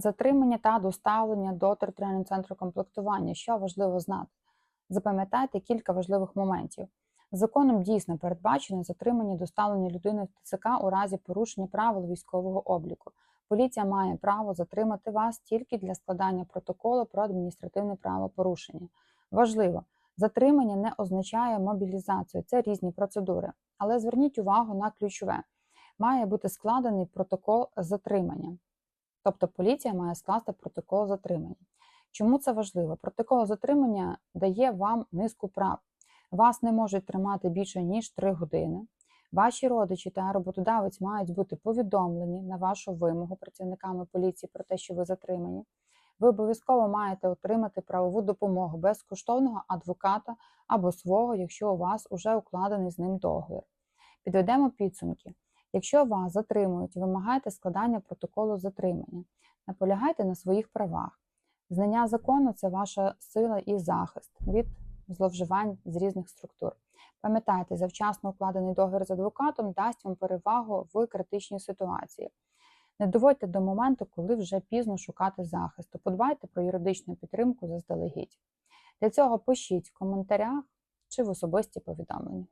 Затримання та доставлення до територіального центру комплектування. Що важливо знати? Запам'ятайте кілька важливих моментів. Законом дійсно передбачено затримання доставлення людини в ТЦК у разі порушення правил військового обліку. Поліція має право затримати вас тільки для складання протоколу про адміністративне правопорушення. Важливо, затримання не означає мобілізацію, це різні процедури. Але зверніть увагу на ключове: має бути складений протокол затримання. Тобто поліція має скласти протокол затримання. Чому це важливо? Протокол затримання дає вам низку прав. Вас не можуть тримати більше ніж 3 години. Ваші родичі та роботодавець мають бути повідомлені на вашу вимогу працівниками поліції про те, що ви затримані. Ви обов'язково маєте отримати правову допомогу безкоштовного адвоката або свого, якщо у вас уже укладений з ним договір. Підведемо підсумки. Якщо вас затримують, вимагайте складання протоколу затримання, наполягайте на своїх правах. Знання закону це ваша сила і захист від зловживань з різних структур. Пам'ятайте, завчасно укладений договір з адвокатом дасть вам перевагу в критичній ситуації. Не доводьте до моменту, коли вже пізно шукати захисту. Подбайте про юридичну підтримку заздалегідь. Для цього пишіть в коментарях чи в особисті повідомлення.